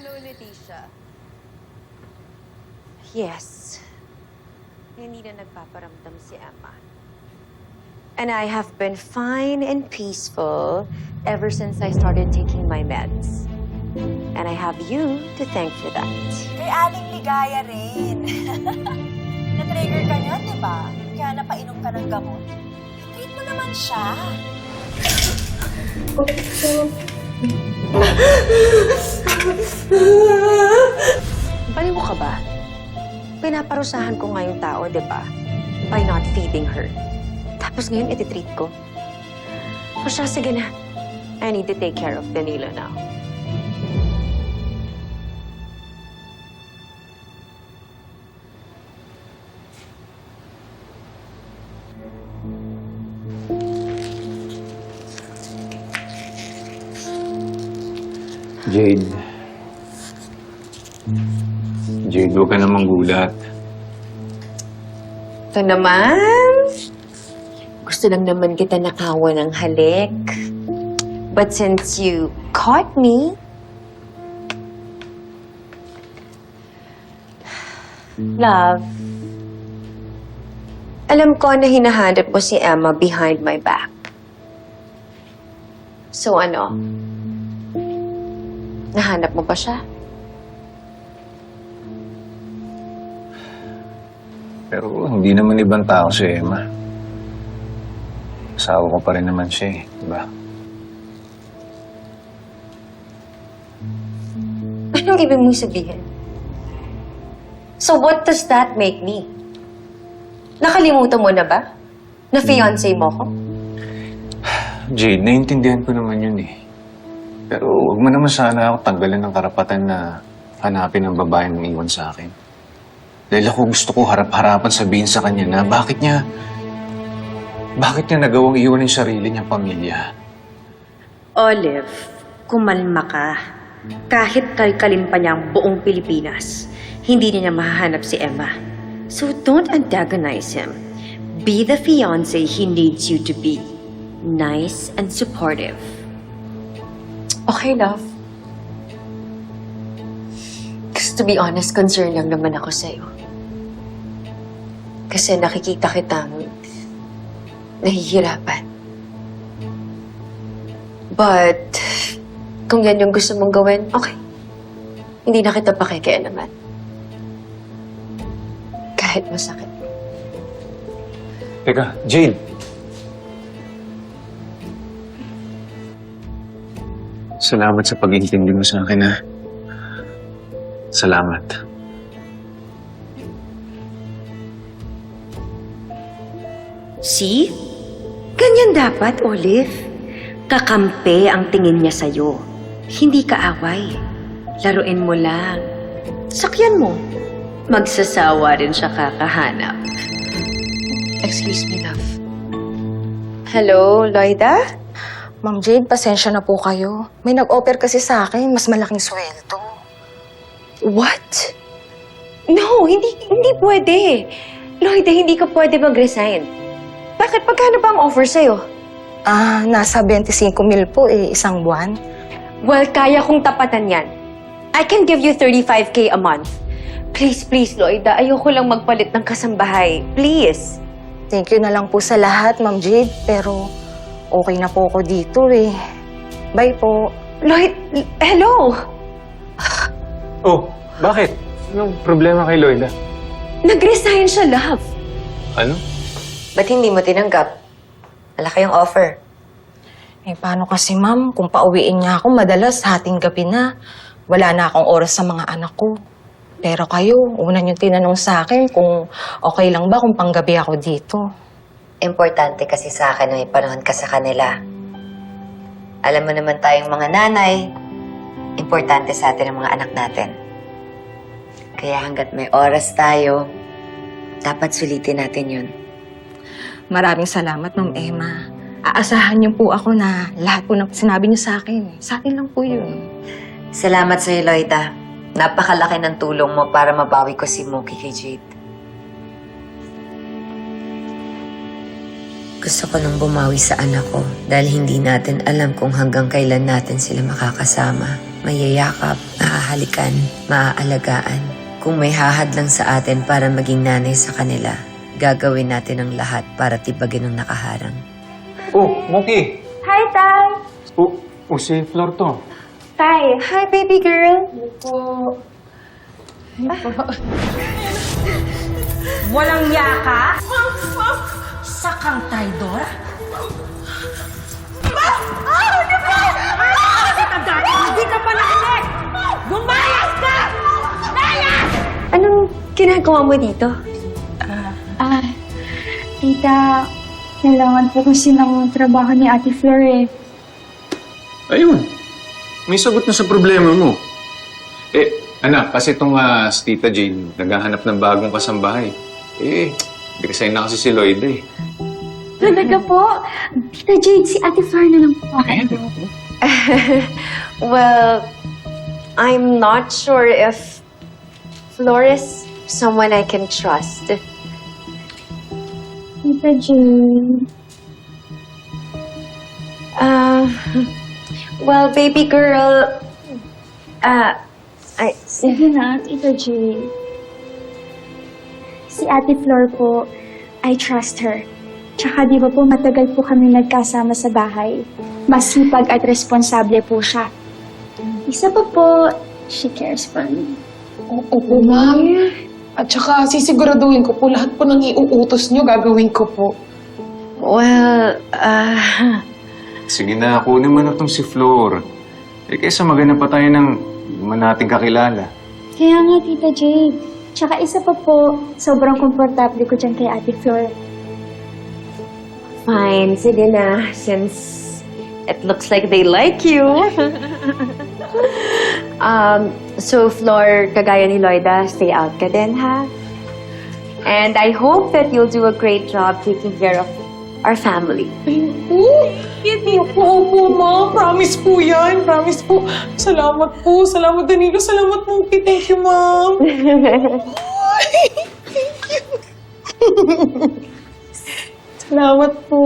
Hello, Leticia. Yes. Hindi na nagpaparamdam si Emma. And I have been fine and peaceful ever since I started taking my meds. And I have you to thank for that. Kay Aling Ligaya rin. Na-trigger ka niya, di ba? Kaya napainom ka ng gamot. Treat mo naman siya. Baliw ka ba? Pinaparusahan ko nga tao, di ba? By not feeding her. Tapos ngayon, ititreat ko. O siya, sige na. I need to take care of Danilo now. Jade. Jade, huwag ka namang gulat. Ito naman. Gusto lang naman kita nakawa ng halik. But since you caught me, Love, alam ko na hinahanap mo si Emma behind my back. So ano? Nahanap mo pa siya? Pero hindi naman ibang tao si Emma. Asawa ko pa rin naman siya eh, di ba? Anong ibig mong sabihin? So what does that make me? Nakalimutan mo na ba? Na fiancé mo ko? Jade, naiintindihan ko naman yun eh. Pero huwag mo naman sana ako tanggalin ng karapatan na hanapin ang babae ng iwan sa akin. Dahil ako gusto ko harap-harapan sabihin sa kanya na bakit niya, bakit niya nagawang iwan yung sarili niyang pamilya. Olive, kumalma ka. Kahit kalkalin pa niya ang buong Pilipinas, hindi niya mahahanap si Emma. So don't antagonize him. Be the fiancé he needs you to be. Nice and supportive. Okay, love. Kasi to be honest, concerned lang naman ako sa'yo. Kasi nakikita kitang nahihirapan. But, kung yan yung gusto mong gawin, okay. Hindi na kita pakikialaman. Kahit masakit. Teka, Jade. Salamat sa pag-intindi mo sa akin, ha? Salamat. See? Ganyan dapat, Olive. Kakampi ang tingin niya sa'yo. Hindi ka away. Laruin mo lang. Sakyan mo. Magsasawa rin siya kakahanap. Excuse me, love. Hello, Loida? Ma'am Jade, pasensya na po kayo. May nag-offer kasi sa akin, mas malaking sweldo. What? No, hindi hindi pwede. Loida, hindi ka pwede mag-resign. Bakit? Pagkano ba ang offer sa'yo? Ah, nasa 25 mil po eh, isang buwan. Well, kaya kong tapatan yan. I can give you 35k a month. Please, please, Loida. Ayoko lang magpalit ng kasambahay. Please. Thank you na lang po sa lahat, Ma'am Jade. Pero okay na po ako dito eh. Bye po. Lloyd, hello? Oh, bakit? Anong problema kay Loida? Nag-resign siya, love. Ano? Ba't hindi mo tinanggap? Malaki yung offer. Eh, paano kasi, ma'am? Kung pauwiin niya ako, madalas hating gabi na. Wala na akong oras sa mga anak ko. Pero kayo, una niyo tinanong sa akin kung okay lang ba kung panggabi ako dito. Importante kasi sa akin na may panahon ka sa kanila. Alam mo naman tayong mga nanay, importante sa atin ang mga anak natin. Kaya hanggat may oras tayo, dapat sulitin natin yun. Maraming salamat, Ma'am Emma. Aasahan niyo po ako na lahat po ng sinabi niyo sa akin. Sa atin lang po yun. Salamat sa iyo, Loida. Napakalaki ng tulong mo para mabawi ko si Mookie kay Jade. Gusto ko nang bumawi sa anak ko dahil hindi natin alam kung hanggang kailan natin sila makakasama. Mayayakap, mahahalikan, maaalagaan. Kung may hahad lang sa atin para maging nanay sa kanila, gagawin natin ang lahat para tibagin ang nakaharang. Oh, Moki! Hi, Tay! Oh, oh si Flor to. Tay! Hi, baby girl! Walang yaka? Sakang traidor? Hindi ka pa nakinig! Bumayas ka! Anong ginagawa mo dito? Ah, tita, kailangan po kasi ng trabaho ni Ate Flor eh. Ayun. May sagot na sa problema mo. Eh, anak, kasi itong ah, si Tita Jane, naghahanap ng bagong kasambahay. Eh, resign na kasi si Lloyd eh. Talaga po? Tita Jade, si Ate Flor na lang po. Well, I'm not sure if Flores someone I can trust. Tita Jade. Uh, well, baby girl, uh, I, Sige na, Tita Jade. Si Ate Flor po, I trust her. Tsaka di ba po matagal po kami nagkasama sa bahay. Masipag at responsable po siya. Isa pa po, she cares for me. Opo, ma'am. At saka sisiguraduhin ko po lahat po ng iuutos nyo gagawin ko po. well, uh, Sige na, kunin mo na itong si Flor. Eh, kaysa maganda pa tayo ng hindi man natin kakilala. Kaya nga, Tita Jade. Tsaka isa pa po, sobrang komportable ko dyan kay Ate Flor. Fine, sige na, since it looks like they like you. um, so, Flor, kagaya ni Loida, stay out ka din, ha? And I hope that you'll do a great job taking care of our family. Opo, opo, ma'am. Promise po yan. Promise po. Salamat po. Salamat, Danilo. Salamat po. Thank you, ma'am. Salamat po.